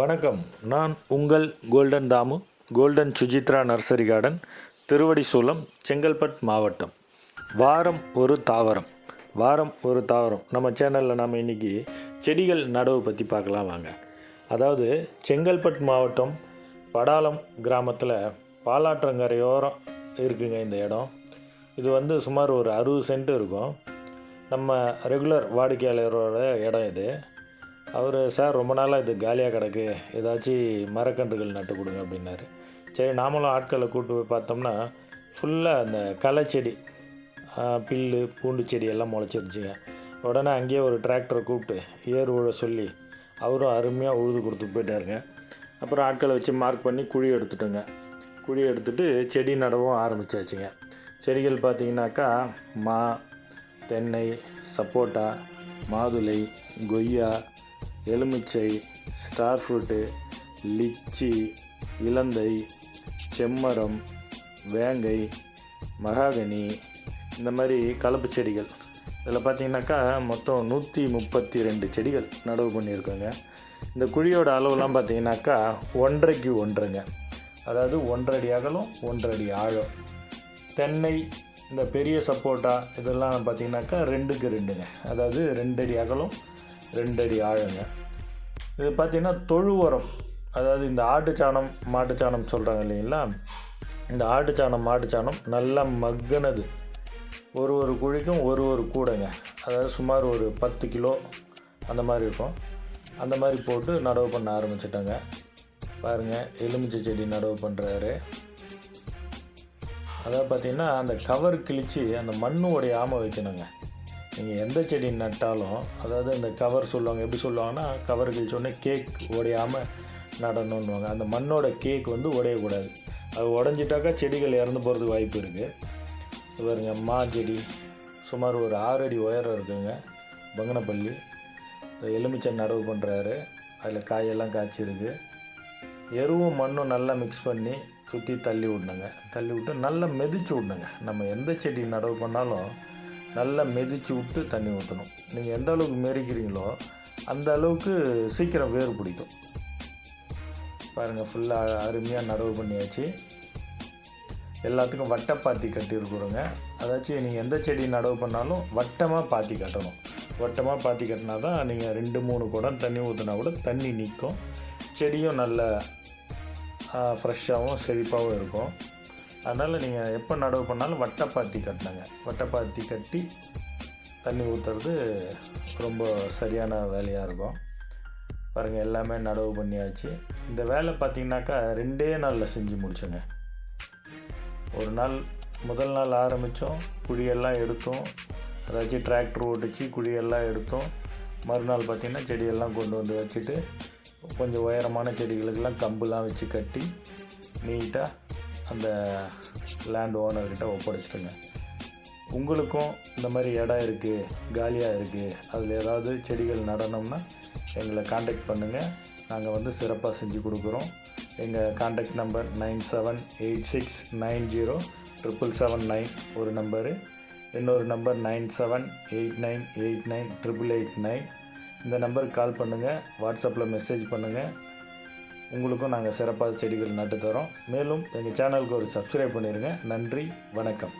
வணக்கம். நான் உங்கள் golden Thamu golden Sujithra nursery garden Thiruvadisoolam Chengalpattu மாவட்டம். வாரம் ஒரு தாவரம். வாரம் ஒரு தாவரம். நம்ம சேனலில் நம்ம இன்றைக்கி செடிகள் நடவு பற்றி பார்க்கலாம் வாங்க. அதாவது செங்கல்பட் மாவட்டம் படாலம் கிராமத்தில் பாலாற்றங்கரையோரம் இருக்குங்க இந்த இடம். இது வந்து சுமார் ஒரு அறுபது சென்ட் இருக்கும். நம்ம ரெகுலர் வாடிக்கையாளரோட இடம் இது. அவர் சார் ரொம்ப நாளாக இது காலியாக கிடக்கு. ஏதாச்சும் மரக்கன்றுகள் நட்டு கொடுங்க அப்படின்னாரு. சரி நாமளும் ஆட்களை கூப்பிட்டு போய் பார்த்தோம்னா ஃபுல்லாக அந்த களை செடி பில்லு பூண்டு செடி எல்லாம் முளைச்சிருச்சுங்க. உடனே அங்கேயே ஒரு டிராக்டரை கூப்பிட்டு ஏர் உழ சொல்லி அவரும் அருமையாக உழுது கொடுத்து போயிட்டாருங்க. அப்புறம் ஆட்களை வச்சு மார்க் பண்ணி குழி எடுத்துட்டோங்க. குழி எடுத்துட்டு செடி நடவும் ஆரம்பிச்சாச்சுங்க. செடிகள் பார்த்தீங்கன்னாக்கா மா தென்னை சப்போட்டா மாதுளை கொய்யா எலுமிச்சை ஸ்டார் ஃப்ரூட்டு லிச்சி இலந்தை செம்மரம் வேங்கை மகாகனி இந்த மாதிரி கலப்பு செடிகள். இதில் பார்த்தீங்கன்னாக்கா மொத்தம் நூற்றி முப்பத்தி ரெண்டு செடிகள் நடவு பண்ணியிருக்கோங்க. இந்த குழியோட அளவுலாம் பார்த்தீங்கன்னாக்கா ஒன்றரைக்கு ஒன்றுங்க. அதாவது ஒன்றரை அகலம் ஒன்றடி ஆழம். தென்னை இந்த பெரிய சப்போட்டா இதெல்லாம் பார்த்தீங்கன்னாக்கா ரெண்டுக்கு ரெண்டுங்க. அதாவது ரெண்டடி அகலம் ரெண்டடி ஆழங்க. இது பார்த்தீங்கன்னா தொழு உரம் அதாவது இந்த ஆட்டுச்சாணம் மாட்டுச்சாணம் சொல்கிறாங்க இல்லைங்களா? இந்த ஆட்டுச்சாணம் மாட்டுச்சாணம் நல்லா மக்கினது. ஒரு ஒரு குழிக்கும் ஒரு ஒரு கூடைங்க. அதாவது சுமார் ஒரு பத்து கிலோ அந்த மாதிரி இருக்கும். அந்த மாதிரி போட்டு நடவு பண்ண ஆரம்பிச்சிட்டாங்க. பாருங்கள் எலுமிச்சை செடி நடவு பண்ணுறாரு அதாவது பார்த்தீங்கன்னா அந்த கவர் கிழிச்சு அந்த மண்ணு ஆமை வைக்கணுங்க. நீங்கள் எந்த செடி நட்டாலும் அதாவது அந்த கவர் சொல்லுவாங்க எப்படி சொல்லுவாங்கன்னா கவர் கிழிச்சோடனே கேக் உடையாமல் நடணுன்னுவாங்க அந்த மண்ணோட கேக் வந்து உடையக்கூடாது. அது உடஞ்சிட்டாக்கா செடிகள் இறந்து போகிறதுக்கு வாய்ப்பு இருக்குது பாருங்க மா செடி. சுமார் ஒரு ஆறு அடி உயரம் இருக்குங்க. பங்கனப்பள்ளி. இந்த எலுமிச்சை நடவு பண்ணுறாரு அதில் காயெல்லாம் காய்ச்சிருக்கு. எருவும் மண்ணும் நல்லா மிக்ஸ் பண்ணி சுற்றி தள்ளி விடணுங்க. தள்ளி விட்டு நல்லா மெதிச்சு விடணுங்க. நம்ம எந்த செடி நடவு பண்ணாலும் நல்லா மெதிச்சு விட்டு தண்ணி ஊற்றணும் நீங்கள் எந்த அளவுக்கு மெரிக்கிறீங்களோ அந்த அளவுக்கு சீக்கிரம் வேர் பிடிக்கும். பாருங்கள் ஃபுல்லாக அருமையாக நடவு பண்ணியாச்சு. எல்லாத்துக்கும் வட்டப்பாத்தி கட்டியிருக்கிறோங்க அதாச்சும் நீங்கள் எந்த செடி நடவு பண்ணாலும் வட்டமாக பாத்தி கட்டணும். வட்டமாக பாத்தி கட்டினா தான் நீங்கள் ரெண்டு மூணு குடம் தண்ணி ஊற்றினா கூட தண்ணி நிற்கும் செடியும் நல்ல ஃப்ரெஷ்ஷாகவும் செழிப்பாகவும் இருக்கும். அதனால் நீங்கள் எப்போ நடவு பண்ணாலும் வட்டப்பாத்தி கட்டினாங்க வட்டப்பாத்தி கட்டி தண்ணி ஊற்றுறது ரொம்ப சரியான வேலையாக இருக்கும். பாருங்கள் எல்லாமே நடவு பண்ணியாச்சு. இந்த வேலை பார்த்திங்கனாக்கா ரெண்டே நாளில் செஞ்சு முடிச்சோங்க. ஒரு நாள் முதல் நாள் ஆரம்பித்தோம் குழியெல்லாம் எடுத்தோம். அதாச்சும் டிராக்டர் ஓட்டிச்சு குழியெல்லாம் எடுத்தோம். மறுநாள் பார்த்திங்கன்னா செடியெல்லாம் கொண்டு வந்து வச்சுட்டு கொஞ்சம் உயரமான செடிகளுக்கெல்லாம் கம்புலாம் வச்சு கட்டி நீட்டாக அந்த லேண்ட் ஓனர்கிட்ட ஒப்படைச்சிட்டுங்க. உங்களுக்கும் இந்த மாதிரி இடம் இருக்குது காலியாக இருக்குது அதில் ஏதாவது செடிகள் நடனம்னா எங்களை காண்டாக்ட் பண்ணுங்கள் நாங்கள் வந்து சிறப்பாக செஞ்சு கொடுக்குறோம். எங்கள் contact number nine seven eight six nine zero triple seven nine ஒரு நம்பரு இன்னொரு number nine seven eight nine eight nine triple eight nine இந்த நம்பருக்கு கால் பண்ணுங்கள் வாட்ஸ்அப்பில் மெசேஜ் பண்ணுங்கள் உங்களுக்கும் நாங்கள் சிறப்பாக செடிகள் நட்டு தரோம். மேலும் எங்கள் சேனலுக்கு ஒரு சப்ஸ்கிரைப் பண்ணிடுங்க நன்றி வணக்கம்.